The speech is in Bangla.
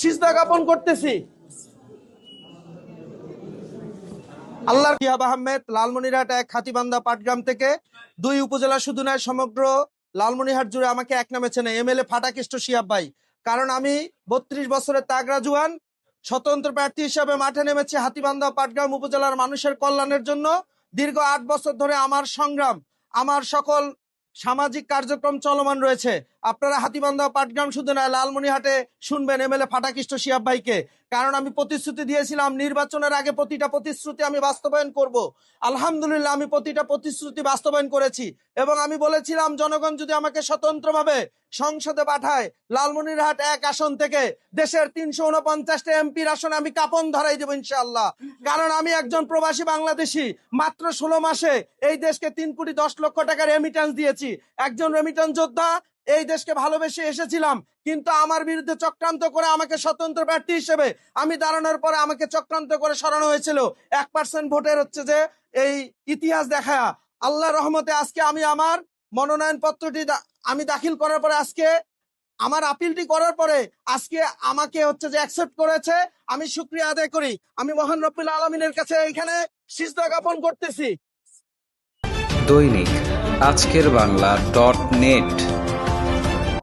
সিজদা জ্ঞাপন করতেছি। আল্লাহ কিয়াব আহমেদ, লালমনিরহাট এক হাতিবান্ধা পাটগ্রাম থেকে দুই উপজেলা শুধু নয়, সমগ্র লালমনিরহাট জুড়ে আমাকে এক নামে চেনে এমএলএ ফাটাকৃষ্ট শিয়াব ভাই। কারণ আমি বত্রিশ বছরের তাগরা জুয়ান, স্বতন্ত্র প্রার্থী হিসাবে মাঠে নেমেছি হাতিবান্ধা পাটগ্রাম উপজেলার মানুষের কল্যাণের জন্য। দীর্ঘ আট বছর ধরে আমার সংগ্রাম, আমার সকল সামাজিক কার্যক্রম চলমান রয়েছে। আপনারা হাতিবান্ধা পাটগ্রাম শুধু নয় লালমনিহাটে শুনবেন এমএলএ ফাটাকৃষ্ট শিয়াব ভাইকে। কারণ আমি প্রতিশ্রুতি দিয়েছিলাম, নির্বাচনের আগে প্রতিটা প্রতিশ্রুতি আমি বাস্তবায়ন করব। আলহামদুলিল্লাহ, আমি প্রতিটা প্রতিশ্রুতি বাস্তবায়ন করেছি। এবং আমি বলেছিলাম, জনগণ যদি আমাকে স্বতন্ত্রভাবে সংসদে পাঠায়, লালমনিরহাট এক আসন থেকে দেশের তিনশো উনপঞ্চাশটা এমপির আসনে আমি কাপন ধরাই দেবো ইনশাল্লাহ কারণ আমি একজন প্রবাসী বাংলাদেশি, মাত্র ষোলো মাসে এই দেশকে তিন কোটি দশ লক্ষ টাকার রেমিটেন্স দিয়েছি। একজন রেমিটেন্স যোদ্ধা এই দেশকে ভালোবেসে এসেছিলাম, কিন্তু আমার বিরুদ্ধে চক্রান্ত করে আমাকে স্বতন্ত্র প্রার্থী হিসেবে আমি দাঁড়ানোর পরে আমাকে চক্রান্ত করে সরানো হয়েছিল। এক পার্সেন্ট ভোটের হচ্ছে যে এই ইতিহাস দেখা আল্লাহ রহমতে আজকে আমি আমার মনোনয়ন পত্রটি আমি দাখিল করার পরে আজকে, আমার আপিলটি করার পরে আজকে আমাকে হচ্ছে যে অ্যাকসেপ্ট করেছে। আমি শুক্রিয়া আদায় করি। আমি মহান রব্বুল আলমিনের কাছে এখানে সিজদা জ্ঞাপন করতেছি। দৈনিক আজকের বাংলা ডট নেট